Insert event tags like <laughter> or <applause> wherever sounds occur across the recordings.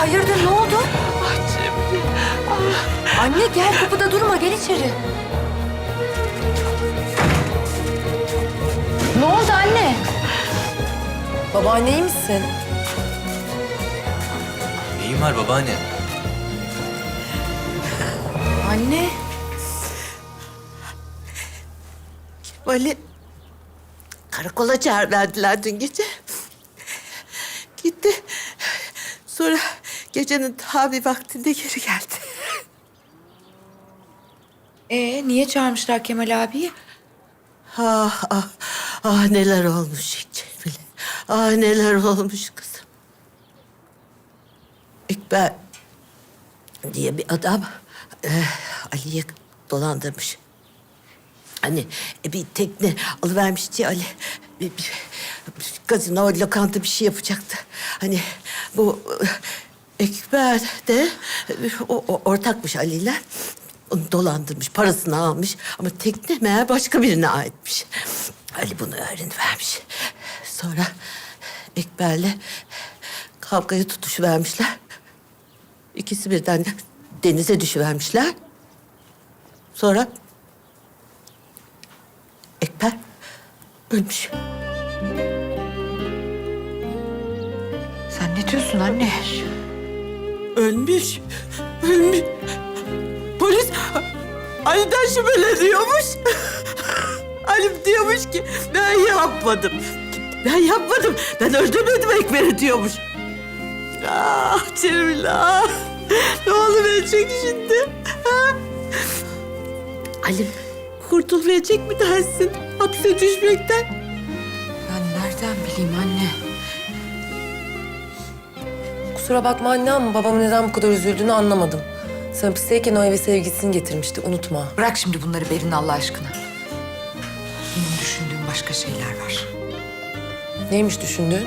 hayırdır ne oldu? Ah Annem. Ah. Anne gel kapıda durma gel içeri. Ne oldu anne? Babaanne iyi misin? Neyim var babaanne? Anne. Kemal'i karakola çağırdılar dün gece. Gitti. Sonra gecenin ta bir vaktinde geri geldi. <laughs> Ee niye çağırmışlar Kemal abiyi? Ah ah ah neler olmuş Cemile. Ah neler olmuş kızım. İkbal diye bir adam eh, Ali'yi dolandırmış. Hani e, bir tekne alıvermişti Ali. Bir, bir, bir gazino, lokanta bir şey yapacaktı. Hani bu e, Ekber de e, o, o ortakmış Ali'yle. Onu dolandırmış, parasını almış. Ama tekne meğer başka birine aitmiş. Ali bunu öğrenivermiş. Sonra Ekber'le kavgaya tutuşuvermişler. İkisi birden denize düşüvermişler. Sonra Ekber ölmüş. Sen ne diyorsun anne? Ölmüş. Ölmüş. Polis Ali'den şüpheleniyormuş. Ali diyormuş ki ben yapmadım. Ben yapmadım. Ben öldürmedim Ekber'i diyormuş. Ah Cemile ah. Ne oluverecek şimdi? Ha? Ali kurtulmayacak mı dersin hapse düşmekten? Ben nereden bileyim anne? Kusura bakma anne ama babamın neden bu kadar üzüldüğünü anlamadım. Sen hapisteyken o eve sevgilisini getirmişti, unutma. Bırak şimdi bunları Berin Allah aşkına. Benim düşündüğüm başka şeyler var. Neymiş düşündüğün?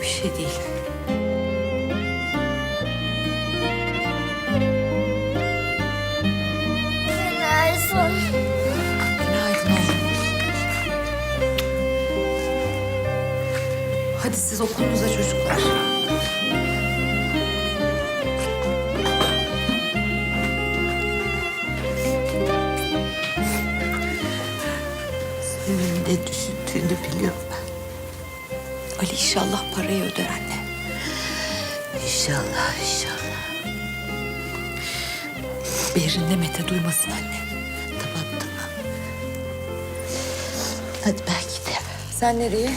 Bir şey değil. Okulunuza çocuklar. Senin ne düşündüğünü biliyorum ben. Ali inşallah parayı öder anne. İnşallah, inşallah. Berin de Mete duymasın anne. Tamam, tamam. Hadi ben gideyim. Sen nereye?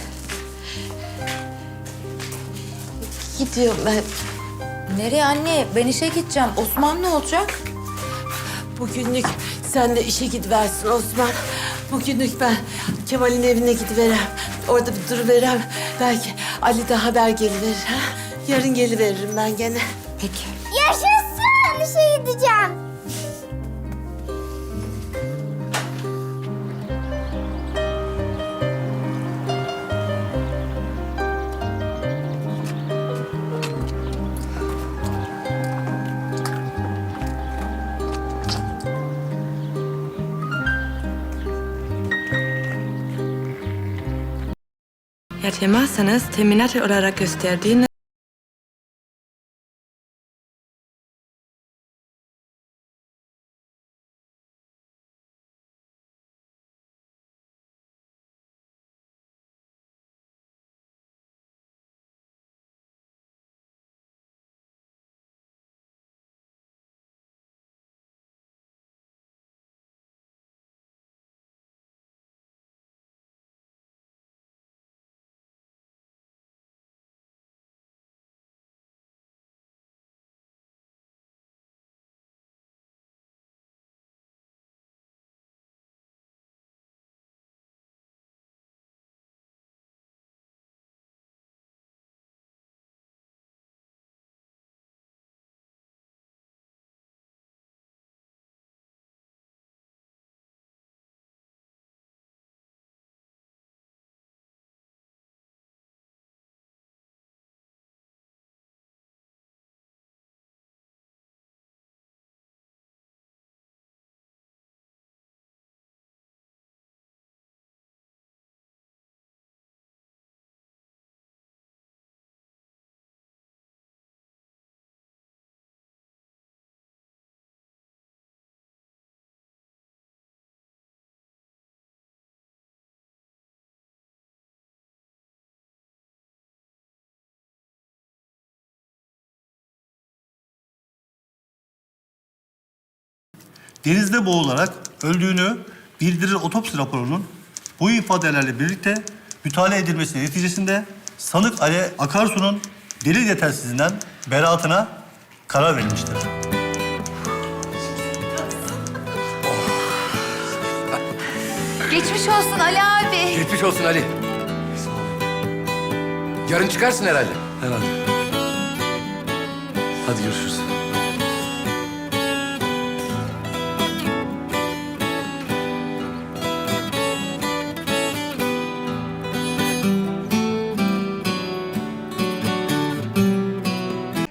Gidiyorum ben. Nereye anne? Ben işe gideceğim. Osman ne olacak? Bugünlük sen de işe gidiversin Osman. Bugünlük ben Kemal'in evine gidiverem. Orada bir duruverem. Belki Ali de haber geliverir. Ha? Yarın geliveririm ben gene. Peki. Yaşasın! Yatırmazsanız teminat olarak gösterdiğiniz denizde boğularak öldüğünü bildirir otopsi raporunun bu ifadelerle birlikte mütalaa edilmesi neticesinde sanık Ali Akarsu'nun delil yetersizliğinden beraatına karar verilmiştir. Geçmiş olsun Ali abi. Geçmiş olsun Ali. Yarın çıkarsın herhalde. Herhalde. Hadi görüşürüz.